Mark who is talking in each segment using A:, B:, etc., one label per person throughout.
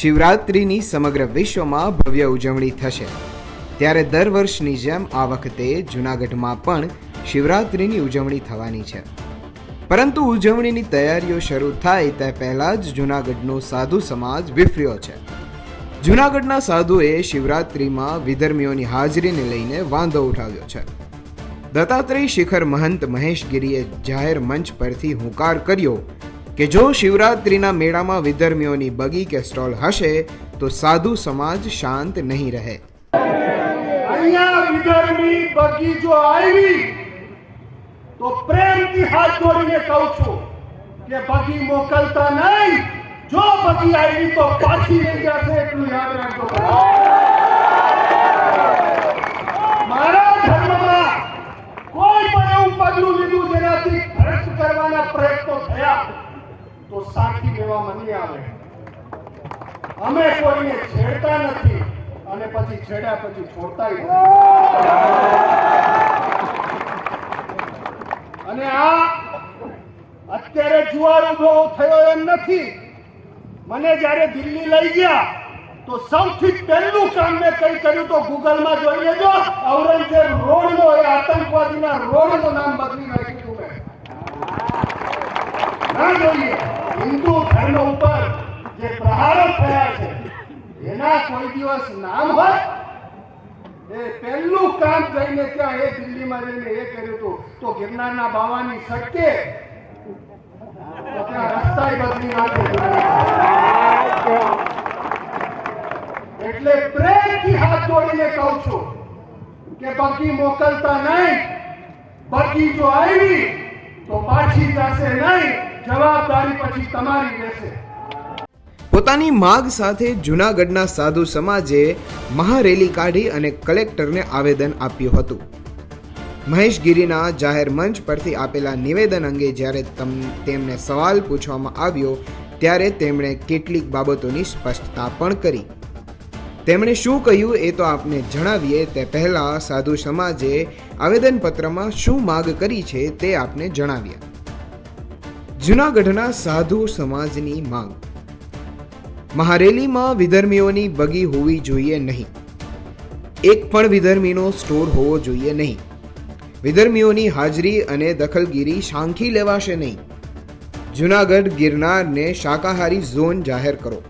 A: શિવરાત્રિની સમગ્ર વિશ્વમાં ભવ્ય ઉજવણી થશે. ત્યારે દર વર્ષની જેમ આ વખતે જૂનાગઢમાં પણ શિવરાત્રિની ઉજવણી થવાની છે. પરંતુ ઉજવણીની તૈયારીઓ શરૂ થાય તે પહેલાં જ જૂનાગઢનો સાધુ સમાજ વિફર્યો છે. જૂનાગઢના સાધુએ શિવરાત્રિમાં વિધર્મીઓની હાજરીને લઈને વાંધો ઉઠાવ્યો છે. દત્તાત્રેય શિખર મહંત મહેશગીરીએ જાહેર મંચ પરથી હુંકાર કર્યો કે જો શિવરાત્રિના મેળામાં વિધર્મીઓની બગી કે સ્ટોલ હશે, તો સાધુ સમાજ શાંત નહીં રહે.
B: અહીંયા તો પ્રેમથી હાથ જોડીને કહું છું કે બગી મોકલતા નહીં. જો બગી આવી, તો પાછી લઈ જશે, એટલું યાદ રાખજો. તો સાચી કહેવા મને આવે. અમે કોઈને છેડતા નથી અને પછી છેડ્યા પછી છોડતા અને આ અત્યારે જુવાર ઊભો થયો એમ નથી. મને જ્યારે દિલ્હી લઈ ગયા, તો સૌથી પહેલું કામ મેં કઈ કર્યું તો ગૂગલમાં જોઈ લેજો. ઔરંગઝેબ રોડનો, એ આતંકવાદીના રોડનું નામ બદલી નાખ્યું મેં. ના જોઈએ. હિન્દુ ધર્મ ઉપર જે પ્રહારો થયા છે, એના કોઈ દિવસ નામ હોય? એ પહેલું કામ કરીને ત્યાં એ દિલ્હીમાં જઈને એ કર્યું હતું. તો ગિરનારના બાવાની સટકે તો ત્યાં રસ્તા એટલે પ્રેમથી હાથ જોડીને કહું છું કે બગી મોકલતા નહીં, બગી જો આવી, તો પાછી જશે નહીં. જવાબદારી પછી તમારી રહેશે.
A: પોતાની માગ સાથે જૂનાગઢના સાધુ સમાજે મહારેલી કાઢી અને કલેક્ટરને આવેદન આપ્યું હતું. મહેશગીરીના જાહેર મંચ પરથી આપેલા નિવેદન અંગે જ્યારે તેમને સવાલ પૂછવામાં આવ્યો, ત્યારે તેમણે કેટલીક બાબતોની સ્પષ્ટતા પણ કરી. તેમણે શું કહ્યું એ તો આપને જણાવીએ, તે પહેલાં સાધુ સમાજે આવેદનપત્રમાં શું માગ કરી છે તે આપને જણાવીએ. જૂનાગઢના સાધુ સમાજની માંગ મહારેલીમાં વિધર્મીઓની બગી હોવી જોઈએ નહીં એક પણ વિધર્મીનો સ્ટોર હોવો જોઈએ નહીં વિધર્મીઓની હાજરી અને દખલગીરી શાંખી લેવાશે નહીં જૂનાગઢ ગિરનારને શાકાહારી ઝોન જાહેર કરો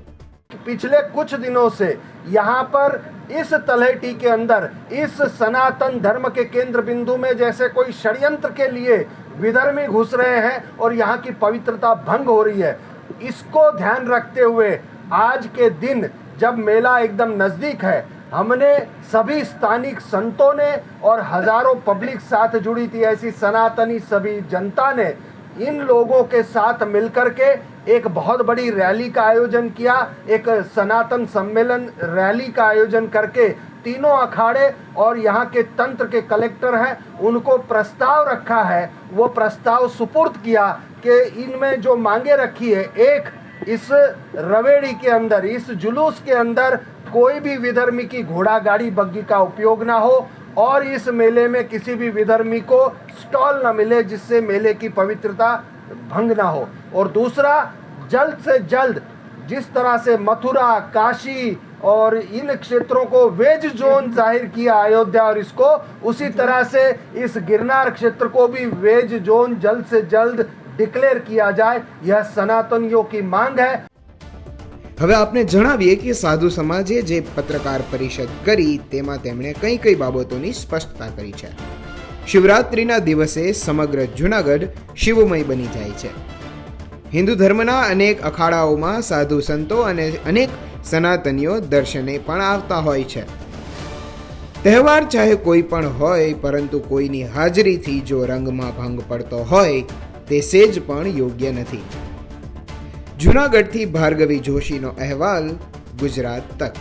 B: पिछले कुछ दिनों से यहाँ पर इस तलहटी के अंदर, इस सनातन धर्म के केंद्र बिंदु में जैसे कोई षड्यंत्र के लिए विधर्मी घुस रहे हैं और यहाँ की पवित्रता भंग हो रही है, इसको ध्यान रखते हुए आज के दिन जब मेला एकदम नज़दीक है, हमने सभी स्थानिक संतों ने और हज़ारों पब्लिक साथ जुड़ी थी, ऐसी सनातनी सभी जनता ने इन लोगों के साथ मिलकर के एक बहुत बड़ी रैली का आयोजन किया, एक सनातन सम्मेलन रैली का आयोजन करके तीनों अखाड़े और यहाँ के तंत्र के कलेक्टर हैं, उनको प्रस्ताव रखा है, वो प्रस्ताव सुपुर्द किया कि इनमें जो मांगे रखी है, एक इस रवेड़ी के अंदर, इस जुलूस के अंदर कोई भी विधर्मी की घोड़ा गाड़ी बग्गी का उपयोग ना हो और इस मेले में किसी भी विधर्मी को स्टॉल न मिले, जिससे मेले की पवित्रता भंग ना हो और दूसरा जल्द से जल्द जिस तरह से मथुरा काशी और इन क्षेत्रों को वेज जोन जाहिर किया अयोध्या और इसको उसी तरह से इस गिरनार क्षेत्र को भी वेज जोन जल्द से जल्द डिक्लेयर किया जाए यह सनातनियों की मांग है
A: હવે આપને જણાવીએ કે સાધુ સમાજે જે પત્રકાર પરિષદ કરી તેમાં તેમણે કઈ કઈ બાબતોની સ્પષ્ટતા કરી છે શિવરાત્રિના દિવસે સમગ્ર જૂનાગઢ શિવમય બની જાય છે. હિન્દુ ધર્મના અનેક અખાડાઓમાં સાધુ સંતો અને અનેક સનાતનીઓ દર્શને પણ આવતા હોય છે. તહેવાર ચાહે કોઈ પણ હોય, પરંતુ કોઈની હાજરીથી જો રંગમાં ભંગ પડતો હોય, તે સેજ પણ યોગ્ય નથી. જૂનાગઢથી ભાર્ગવી જોશીનો અહેવાલ ગુજરાત તક